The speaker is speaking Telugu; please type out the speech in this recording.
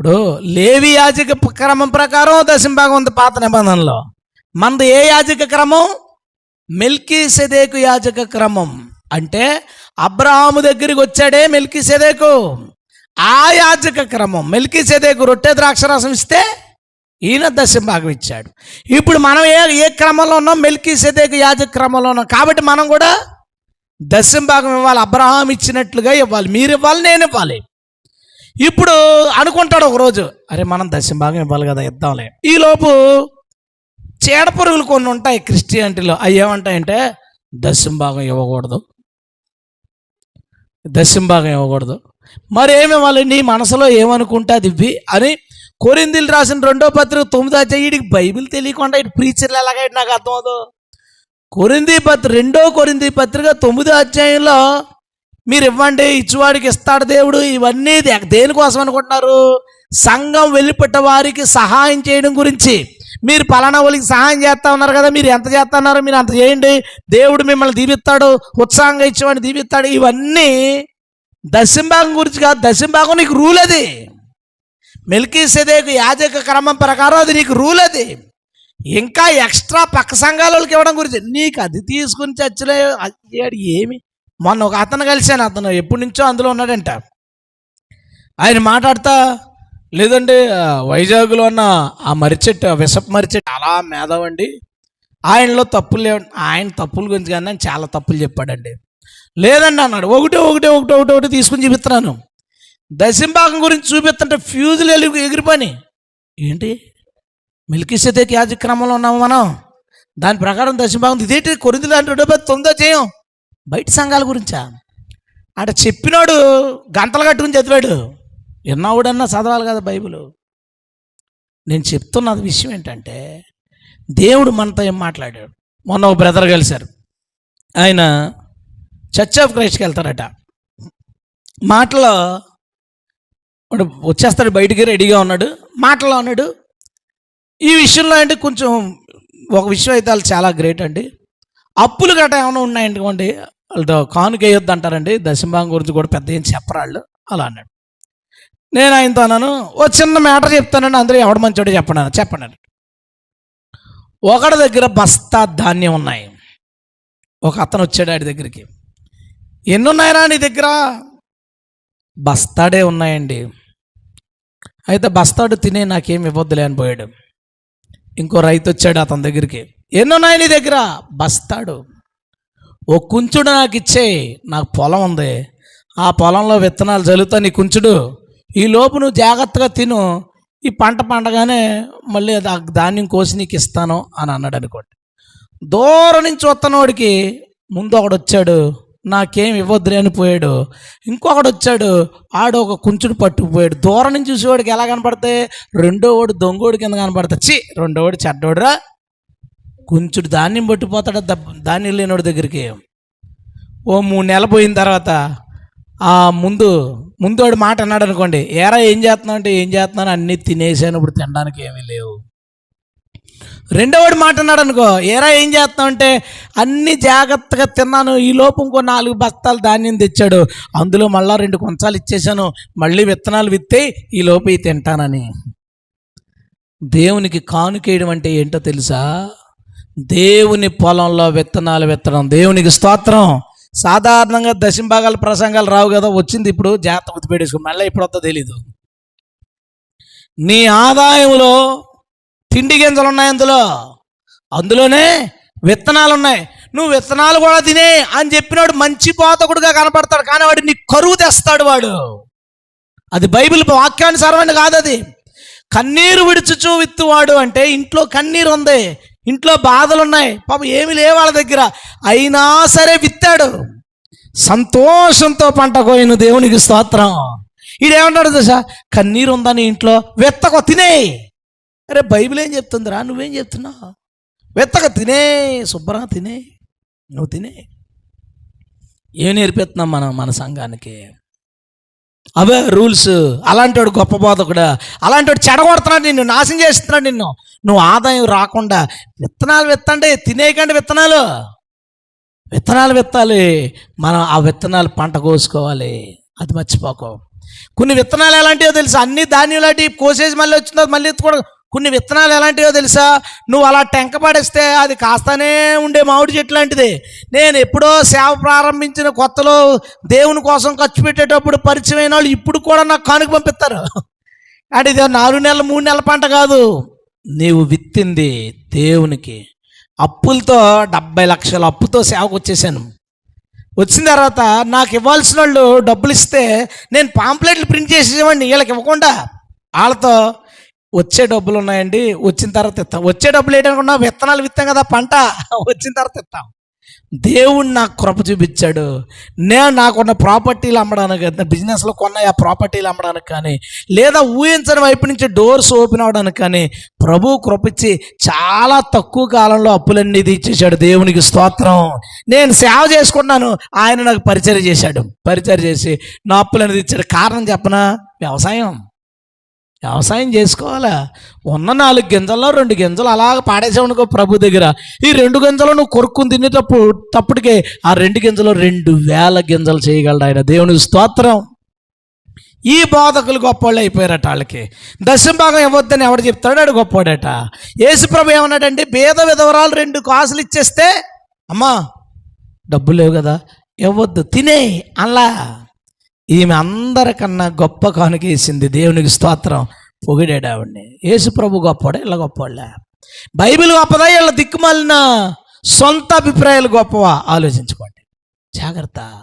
ఇప్పుడు లేవి యాజక క్రమం ప్రకారం దశంభాగం ఉంది పాత నిబంధనలో. మనది ఏ యాజక క్రమం? మెల్కీ సెదేకు యాజక క్రమం. అంటే అబ్రహాము దగ్గరికి వచ్చాడే మెల్కీ సెదేకు ఆ యాజక క్రమం. మెల్కీ సెదేకు రొట్టె ద్రాక్షరసం ఇస్తే ఈయన దశంభాగం ఇచ్చాడు. ఇప్పుడు మనం ఏ ఏ క్రమంలో ఉన్నాం? మెల్కీ సెదేకు యాజక క్రమంలో ఉన్నాం. కాబట్టి మనం కూడా దశంభాగం ఇవ్వాలి. అబ్రహాం ఇచ్చినట్లుగా ఇవ్వాలి. మీరు ఇవ్వాలి నేను ఇవ్వాలి. ఇప్పుడు అనుకుంటాడు ఒకరోజు అరే మనం దశంభాగం ఇవ్వాలి కదా ఇద్దాంలే. ఈలోపు చీడపురుగులు కొన్ని ఉంటాయి క్రిస్టియానిటీలో. అవి ఏమంటాయంటే దశంభాగం ఇవ్వకూడదు. దశంభాగం ఇవ్వకూడదు. మరి వాళ్ళు నీ మనసులో ఏమనుకుంటా దివ్వి అని కొరిందిలు రాసిన రెండో పత్రిక తొమ్మిదో అధ్యాయుడికి బైబిల్ తెలియకుండా ఇటు ప్రీచర్లు ఎలాగ నాకు అర్థమవుతుంది కొరింది పత్రిక రెండో కొరింది పత్రిక తొమ్మిదో అధ్యాయంలో మీరు ఇవ్వండి ఇచ్చివాడికి ఇస్తాడు దేవుడు. ఇవన్నీ దేనికోసం అనుకుంటున్నారు? సంఘం వెళ్ళిపెట్ట వారికి సహాయం చేయడం గురించి. మీరు పలానా వాళ్ళకి సహాయం చేస్తా ఉన్నారు కదా మీరు ఎంత చేస్తున్నారు మీరు అంత చేయండి. దేవుడు మిమ్మల్ని దీవిస్తాడు ఉత్సాహంగా ఇచ్చేవాడిని దీవిస్తాడు. ఇవన్నీ దశంభాగం గురించి కాదు దశంభాగం నీకు రూల్ అది. మెల్కీ యాజక క్రమం ప్రకారం అది నీకు రూల్ అది. ఇంకా ఎక్స్ట్రా పక్క సంఘాల వాళ్ళకి ఇవ్వడం గురించి. నీకు అది తీసుకుని చచ్చలే ఏమి? మొన్న ఒక అతను కలిశాను. అతను ఎప్పటి నుంచో అందులో ఉన్నాడంట. ఆయన మాట్లాడతా లేదండి వైజాగ్లో ఉన్న ఆ మరిచెట్టు ఆ విషపు మరిచెట్టు చాలా మేధావండి ఆయనలో తప్పులు లేవు ఆయన తప్పుల గురించి కానీ నేను చాలా తప్పులు చెప్పాడండి. లేదండి అన్నాడు. ఒకటే ఒకటే ఒకటి ఒకటి ఒకటి తీసుకుని చూపిస్తున్నాను. దశంభాగం గురించి చూపిస్తుంటే ఫ్యూజులు ఎలుగు ఎగిరిపోయి ఏంటి? మిల్కిసెతేకి యాజక్రమంలో ఉన్నాము మనం. దాని ప్రకారం దశంభాగం ఇదేంటి కొరిందులు అంటే తొందర చేయం బయట సంఘాల గురించా? అంటే చెప్పినాడు గంటలు కట్టుకుని చదివాడు. విన్నావుడన్నా చదవాలి కదా బైబిల్. నేను చెప్తున్న విషయం ఏంటంటే దేవుడు మనతో ఏం మాట్లాడాడు? మొన్న ఒక బ్రదర్ కలిశారు. ఆయన చర్చ్ ఆఫ్ క్రైస్ట్కి వెళ్తారట. మాటలో వాడు వచ్చేస్తాడు బయటికి రెడీగా ఉన్నాడు. మాటలో ఉన్నాడు ఈ విషయంలో అంటే కొంచెం ఒక విషయం అయితే వాళ్ళు చాలా గ్రేట్ అండి. అప్పులు గట్రా ఏమైనా ఉన్నాయనుకోండి వాళ్ళతో కానుక వేయొద్దు అంటారండి. దశంభాగం గురించి కూడా పెద్ద ఏం చెప్పరాళ్ళు. అలా అన్నాడు. నేను ఆయనతో అన్నాను ఓ చిన్న మ్యాటర్ చెప్తానండి అందరూ ఎవడు మంచోడో చెప్పండి చెప్పండి ఒకడి దగ్గర బస్తా ధాన్యం ఉన్నాయి. ఒక అతను వచ్చాడు ఆడి దగ్గరికి. ఎన్ని ఉన్నాయరా నీ దగ్గర? బస్తాడే ఉన్నాయండి. అయితే బస్తాడు తినే నాకేం ఇవ్వద్దులే అని పోయాడు. ఇంకో రైతు వచ్చాడు అతని దగ్గరికి. ఎన్నో ఉన్నాయి నీ దగ్గర బస్తాడు. ఓ కుంచుడు నాకు ఇచ్చే నాకు పొలం ఉంది. ఆ పొలంలో విత్తనాలు చల్లుతా నీ కుంచుడు ఈ లోపు నువ్వు జాగ్రత్తగా తిను. ఈ పంట పండగానే మళ్ళీ ధాన్యం కోసి నీకు ఇస్తాను అని అన్నాడు అనుకోండి. దూరం నుంచి వస్తున్నవాడికి ముందు ఒకడు వచ్చాడు. నాకేం ఇవ్వద్దులే అని పోయాడు. ఇంకొకడు వచ్చాడు. ఆడు ఒక కుంచుడు పట్టుకుపోయాడు. దూరం నుంచి చూసేవాడికి ఎలా కనపడతాయి? రెండో వాడు దొంగోడి కింద కనపడతా చి రెండోవాడు చెడ్డోడురా. కొంచెడు ధాన్యం పట్టిపోతాడు ధాన్యం లేనివాడి దగ్గరికి. ఓ మూడు నెలలు పోయిన తర్వాత ఆ ముందు ముందు వాడు మాట అన్నాడు అనుకోండి ఏరా ఏం చేస్తున్నావు అంటే ఏం చేస్తున్నాను అన్నీ తినేసాను ఇప్పుడు తినడానికి ఏమీ లేవు. రెండోవాడు మాట అన్నాడు అనుకో ఏరా ఏం చేస్తున్నావు అంటే అన్ని జాగ్రత్తగా తిన్నాను ఈ లోపు ఇంకో నాలుగు బస్తాలు ధాన్యం తెచ్చాడు అందులో మళ్ళా రెండు కొంచాలు ఇచ్చేసాను మళ్ళీ విత్తనాలు విత్తే ఈ లోపు తింటానని. దేవునికి కానుకేయడం అంటే ఏంటో తెలుసా? దేవుని పొలంలో విత్తనాలు విత్తడం. దేవునికి స్తోత్రం. సాధారణంగా దశంభాగాల ప్రసంగాలు రావు కదా వచ్చింది ఇప్పుడు జాగ్రత్త గుర్తుపెట్టేసుకో మళ్ళీ ఇప్పుడు తెలీదు. నీ ఆదాయంలో తిండి గింజలు ఉన్నాయి అందులో. అందులోనే విత్తనాలు ఉన్నాయి. నువ్వు విత్తనాలు కూడా తినే అని చెప్పినాడు మంచి పోతకుడుగా కనపడతాడు కానీ వాడు నీ కరువు తెస్తాడు వాడు. అది బైబిల్ వాక్యానుసారమైన కాదు అది. కన్నీరు విడుచుచూ విత్తువాడు అంటే ఇంట్లో కన్నీరు ఉంది ఇంట్లో బాధలు ఉన్నాయి పాపం ఏమి లేవు వాళ్ళ దగ్గర. అయినా సరే విత్తాడు. సంతోషంతో పంట కోయిన దేవునికి స్తోత్రం. ఈడేమంటాడు దశ కన్నీరు ఉందా నీ ఇంట్లో? వెత్తకో తినే. అరే బైబిల్ ఏం చెప్తుందిరా? నువ్వేం చెప్తున్నావు? వెత్తక తినే శుభ్రంగా తినే నువ్వు తినే. ఏం నేర్పిస్తున్నాం మనం మన సంఘానికి? అవే రూల్స్. అలాంటి గొప్ప బోధకుడు. అలాంటి చెడగొడుతున్నాడు నిన్ను నాశనం చేస్తున్నాడు నిన్ను. నువ్వు ఆదాయం రాకుండా విత్తనాలు విత్తండి తినేయకండి విత్తనాలు. విత్తనాలు విత్తాలి. మనం ఆ విత్తనాలు పంట కోసుకోవాలి. అది మర్చిపోకు. కొన్ని విత్తనాలు ఎలాంటివో తెలుసు? అన్ని ధాన్యం లాంటివి కోసేసి మళ్ళీ వచ్చిందో మళ్ళీ ఎత్తుకోవడం కొన్ని విత్తనాలు ఎలాంటివో తెలుసా? నువ్వు అలా టెంక పడేస్తే అది కాస్తానే ఉండే మామిడి చెట్టు లాంటిది. నేను ఎప్పుడో సేవ ప్రారంభించిన కొత్తలో దేవుని కోసం ఖర్చు పెట్టేటప్పుడు పరిచయమైన వాళ్ళు ఇప్పుడు కూడా నాకు కానుక పంపిస్తారు. అంటే ఇది నాలుగు నెలలు మూడు నెలల పంట కాదు. నీవు విత్తింది దేవునికి. అప్పులతో డెబ్బై లక్షల అప్పుతో సేవకు వచ్చేసాను. వచ్చిన తర్వాత నాకు ఇవ్వాల్సిన వాళ్ళు డబ్బులు ఇస్తే నేను పాంప్లెట్లు ప్రింట్ చేసేవాడిని వీళ్ళకి ఇవ్వకుండా. వాళ్ళతో వచ్చే డబ్బులు ఉన్నాయండి వచ్చిన తర్వాత ఇస్తాం. వచ్చే డబ్బులు ఏంటనుకున్నా విత్తనాలు విత్తాం కదా పంట. వచ్చిన తర్వాత ఇస్తాం. దేవుడు నాకు కృప చూపించాడు. నేను నాకున్న ప్రాపర్టీలు అమ్మడానికి బిజినెస్లో కొన్న ఆ ప్రాపర్టీలు అమ్మడానికి కానీ లేదా ఊహించని వైపు నుంచి డోర్స్ ఓపెన్ అవడానికి కానీ ప్రభు కృపించి చాలా తక్కువ కాలంలో అప్పులన్నీ తీర్చేశాడు. దేవునికి స్తోత్రం. నేను సేవ చేసుకున్నాను ఆయన నాకు పరిచయం చేశాడు. పరిచయం చేసి నా అప్పులన్నీ తీర్చాడు. కారణం చెప్పనా? వ్యవసాయం. వ్యవసాయం చేసుకోవాలా? ఉన్న నాలుగు గింజల్లో రెండు గింజలు అలాగ పాడేసామనుకో ప్రభు దగ్గర. ఈ రెండు గింజలు నువ్వు కొరుక్కుని తినేటప్పుడు తప్పటికే ఆ రెండు గింజలు రెండు వేల గింజలు చేయగలడు ఆయన. దేవుని స్తోత్రం. ఈ బోధకులు గొప్పవాళ్ళు అయిపోయారట వాళ్ళకి. దశం భాగం ఇవ్వద్దని ఎవడు చెప్తాడు? ఆడు గొప్పవాడట యేసుప్రభు ఏమన్నాడంటే భేద విధవరాలు రెండు కాసులు ఇచ్చేస్తే అమ్మా డబ్బు లేవు కదా ఇవ్వద్దు. తినే అలా. ఈమె అందరికన్నా గొప్ప కానుక వేసింది దేవునికి స్తోత్రం. పొగిడాడు ఆవిడ్ని. యేసుప్రభు గొప్పవాడే? ఇలా గొప్పవాళ్ళ? బైబిల్ గొప్పదా? ఇలా దిక్కుమాలిన సొంత అభిప్రాయాలు గొప్పవా? ఆలోచించుకోండి. జాగ్రత్త.